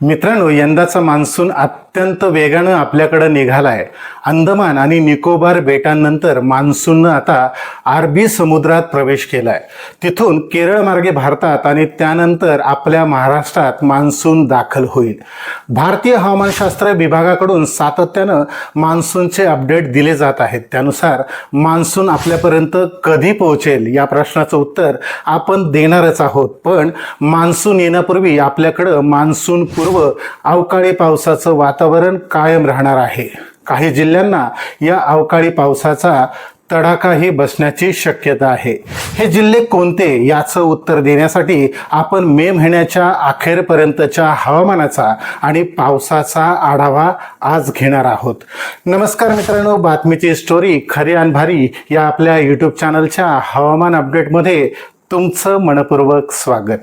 मित्रांनो यंदाचा मान्सून अत्यंत वेगानं आपल्याकडे निघालाय. अंदमान आणि निकोबार बेटांनंतर मान्सूननं आता अरबी समुद्रात प्रवेश केलाय. तिथून केरळ मार्गे भारतात आणि त्यानंतर आपल्या महाराष्ट्रात मान्सून दाखल होईल. भारतीय हवामानशास्त्र विभागाकडून सातत्यानं मान्सूनचे अपडेट दिले जात आहेत. त्यानुसार मान्सून आपल्यापर्यंत कधी पोहोचेल या प्रश्नाचं उत्तर आपण देणारच आहोत. पण मान्सून येण्यापूर्वी आपल्याकडं मान्सून पूर्व अवकाळी पावसाचं वातावरण कायम राहणार आहे. काही जिल्ह्यांना या अवकाळी पावसाचा तडाखाही बसण्याची शक्यता आहे. हे जिल्हे कोणते याचं उत्तर देण्यासाठी आपण मे महिन्याच्या अखेरपर्यंतच्या हवामानाचा आणि पावसाचा आढावा आज घेणार आहोत. नमस्कार मित्रांनो बातमीची स्टोरी खरी आणि भारी या आपल्या यूट्यूब चॅनलच्या हवामान अपडेटमध्ये तुमचं मनपूर्वक स्वागत.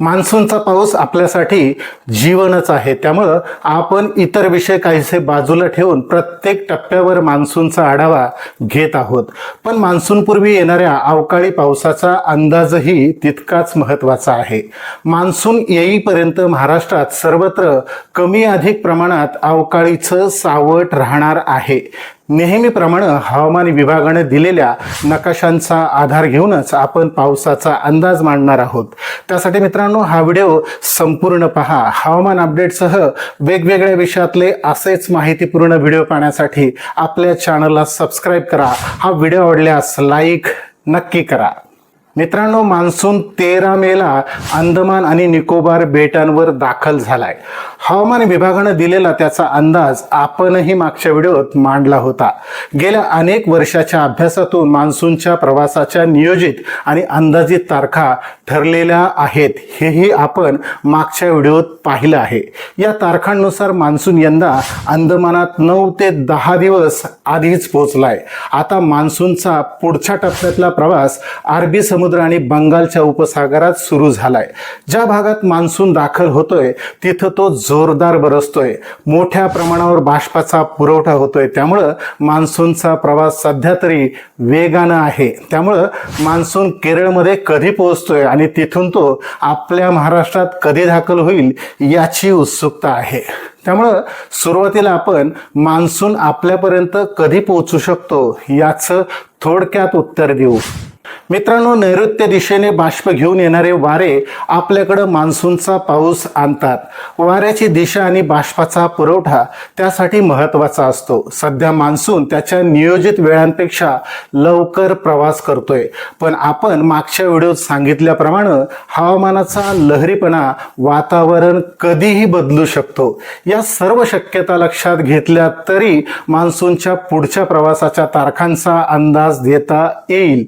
मान्सूनचा पाऊस आपल्यासाठी जीवनच आहे. त्यामुळं आपण इतर विषय काहीसे बाजूला ठेवून प्रत्येक टप्प्यावर मान्सूनचा आढावा घेत आहोत. पण मान्सूनपूर्वी येणाऱ्या अवकाळी पावसाचा अंदाजही तितकाच महत्त्वाचा आहे. मान्सून येईपर्यंत महाराष्ट्रात सर्वत्र कमी अधिक प्रमाणात अवकाळीचं सावट राहणार आहे. नेहमीप्रमाणे हवामान विभागाने दिलेल्या नकाशांचा आधार घेऊनच आपण पावसाचा अंदाज मांडणार आहोत. त्यासाठी मित्रांनो हा व्हिडिओ संपूर्ण पहा. हवामान अपडेटसह वेगवेगळ्या विषयातले असेच माहितीपूर्ण व्हिडिओ पाहण्यासाठी आपल्या चॅनलला सबस्क्राईब करा. हा व्हिडिओ आवडल्यास लाईक नक्की करा. मित्रांनो मान्सून तेरा मेला अंदमान आणि निकोबार बेटांवर दाखल झालाय. हवामान विभागानं दिलेला त्याचा अंदाज आपणही मागच्या व्हिडिओत मांडला होता. गेल्या अनेक वर्षाच्या अभ्यासातून मान्सूनच्या प्रवासाच्या नियोजित आणि अंदाजित तारखा ठरलेल्या आहेत हेही आपण मागच्या व्हिडिओत पाहिलं आहे. या तारखांनुसार मान्सून यंदा अंदमानात नऊ ते दहा दिवस आधीच पोहोचलाय. आता मान्सूनचा पुढच्या टप्प्यातला प्रवास अरबी समुद्र आणि बंगालच्या उपसागरात सुरू झालाय. ज्या भागात मान्सून दाखल होतोय तिथं तो जोरदार बरसतोय. मोठ्या प्रमाणावर बाष्पाचा पुरवठा होतोय. त्यामुळं मान्सूनचा प्रवास सध्या तरी वेगानं आहे. त्यामुळं मान्सून केरळमध्ये कधी पोहोचतोय आणि तिथून तो आपल्या महाराष्ट्रात कधी दाखल होईल याची उत्सुकता आहे. त्यामुळं सुरुवातीला आपण मान्सून आपल्यापर्यंत कधी पोहोचू शकतो याचं थोडक्यात उत्तर देऊ. मित्रांनो नैऋत्य दिशेने बाष्प घेऊन येणारे वारे आपल्याकडं मान्सूनचा पाऊस आणतात. वाऱ्याची दिशा आणि बाष्पाचा पुरवठा त्यासाठी महत्त्वाचा असतो. सध्या मान्सून त्याच्या नियोजित वेळांपेक्षा लवकर प्रवास करतोय. पण आपण मागच्या व्हिडिओत सांगितल्याप्रमाणे हवामानाचा लहरीपणा वातावरण कधीही बदलू शकतो. या सर्व शक्यता लक्षात घेतल्या तरी मान्सूनच्या पुढच्या प्रवासाच्या तारखांचा अंदाज देता येईल.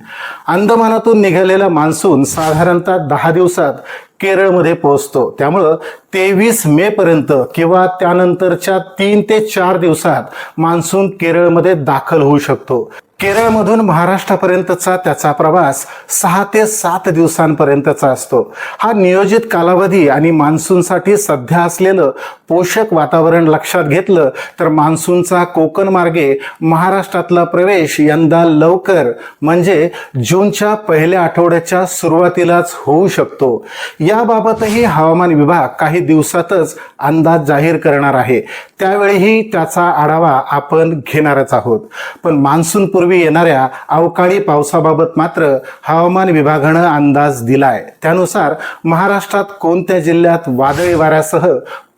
अंदमानातून निघालेला मान्सून साधारणतः दहा दिवसात केरळमध्ये पोहोचतो. त्यामुळं तेवीस मे पर्यंत किंवा त्यानंतरच्या तीन ते चार दिवसात मान्सून केरळमध्ये दाखल होऊ शकतो. केरळमधून महाराष्ट्रापर्यंतचा त्याचा प्रवास सहा ते सात दिवसांपर्यंतचा असतो. हा नियोजित कालावधी आणि मान्सूनसाठी सध्या असलेलं पोषक वातावरण लक्षात घेतलं तर मान्सूनचा कोकण मार्गे महाराष्ट्रातला प्रवेश यंदा लवकर म्हणजे जूनच्या पहिल्या आठवड्याच्या सुरुवातीलाच होऊ शकतो. याबाबतही हवामान विभाग काही दिवसातच अंदाज जाहीर करणार आहे. त्यावेळीही त्याचा आढावा आपण घेणारच आहोत. पण मान्सून पूर्वी येणाऱ्या अवकाळी पावसाबाबत मात्र हवामान विभागानं अंदाज दिलाय. त्यानुसार महाराष्ट्रात कोणत्या जिल्ह्यात वादळी वाऱ्यासह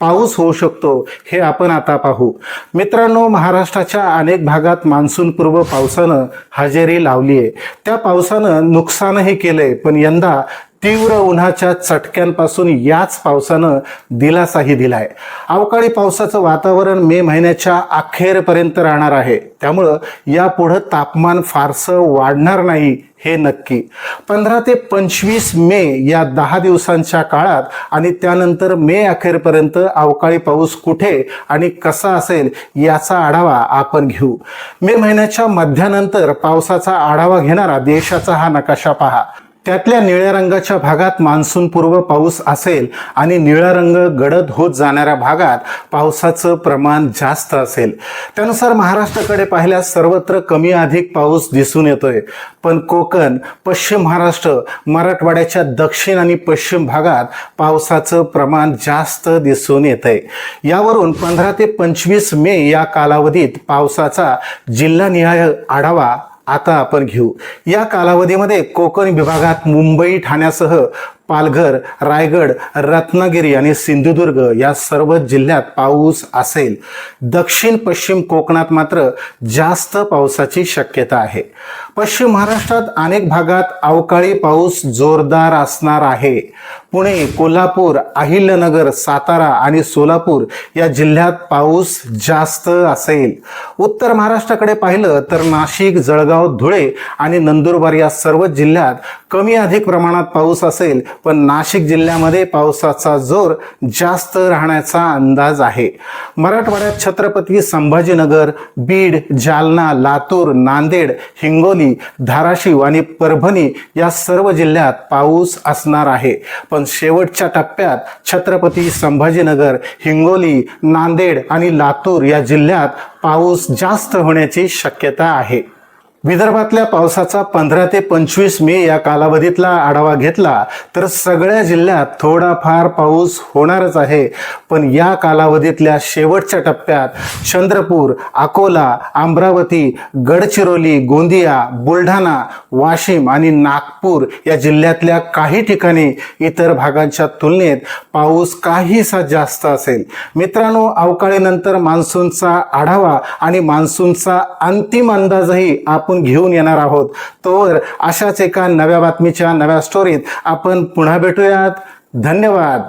पाऊस होऊ शकतो हे आपण आता पाहू. मित्रांनो महाराष्ट्राच्या अनेक भागात मान्सूनपूर्व पावसानं हजेरी लावली आहे त्या पावसानं नुकसानही केलंय पण यंदा तीव्र उन्हाच्या चटक्यांपासून याच पावसानं दिलासाही दिलाय. अवकाळी पावसाचं वातावरण मे महिन्याच्या अखेरपर्यंत राहणार आहे. त्यामुळं यापुढं तापमान फारसं वाढणार नाही हे नक्की. पंधरा ते पंचवीस मे या दहा दिवसांच्या काळात आणि त्यानंतर मे अखेरपर्यंत अवकाळी पाऊस कुठे आणि कसा असेल याचा आढावा आपण घेऊ. मे महिन्याच्या मध्यानंतर पावसाचा आढावा घेणारा देशाचा हा नकाशा पहा. त्यातल्या निळ्या रंगाच्या भागात मान्सूनपूर्व पाऊस असेल आणि निळा रंग गडद होत जाणाऱ्या भागात पावसाचं प्रमाण जास्त असेल. त्यानुसार महाराष्ट्राकडे पाहिल्यास सर्वत्र कमी अधिक पाऊस दिसून येतोय. पण कोकण पश्चिम महाराष्ट्र मराठवाड्याच्या दक्षिण आणि पश्चिम भागात पावसाचं प्रमाण जास्त दिसून येतंय. आहे यावरून पंधरा ते पंचवीस मे या कालावधीत पावसाचा जिल्हानिहाय आढावा आता आपण घेऊ. या कालावधीमध्ये कोकण विभागात मुंबई ठाण्यासह पालघर रायगड रत्नागिरी आणि सिंधुदुर्ग या सर्व जिल्ह्यात पाऊस असेल. दक्षिण पश्चिम कोकणात मात्र जास्त पावसाची शक्यता आहे. पश्चिम महाराष्ट्रात अनेक भागात अवकाळी पाऊस जोरदार असणार आहे. पुणे कोल्हापूर अहिल्यानगर सातारा आणि सोलापूर या जिल्ह्यात पाऊस जास्त असेल. उत्तर महाराष्ट्राकडे पाहिलं तर नाशिक जळगाव धुळे आणि नंदुरबार या सर्व जिल्ह्यात कमी अधिक प्रमाणात पाऊस असेल. पण नाशिक जिल्ह्यामध्ये पावसाचा जोर जास्त राहण्याचा अंदाज आहे. मराठवाड्यात छत्रपती संभाजीनगर बीड जालना लातूर नांदेड हिंगोली धाराशिव आणि परभणी या सर्व जिल्ह्यात पाऊस असणार आहे. पण शेवटच्या टप्प्यात छत्रपती संभाजीनगर हिंगोली नांदेड आणि लातूर या जिल्ह्यात पाऊस जास्त होण्याची शक्यता आहे. विदर्भातल्या पावसाचा पंधरा ते पंचवीस मे या कालावधीतला आढावा घेतला तर सगळ्या जिल्ह्यात थोडाफार पाऊस होणारच आहे. पण या कालावधीतल्या शेवटच्या टप्प्यात चंद्रपूर अकोला अमरावती गडचिरोली गोंदिया बुलढाणा वाशिम आणि नागपूर या जिल्ह्यातल्या काही ठिकाणी इतर भागांच्या तुलनेत पाऊस काहीसा जास्त असेल. मित्रांनो अवकाळीनंतर मान्सूनचा आढावा आणि मान्सूनचा अंतिम अंदाजही आपण आपण घेऊन येणार आहोत. तर अशाच एका नव्या बातमीच्या नव्या स्टोरीत आपण पुन्हा भेटूयात. धन्यवाद.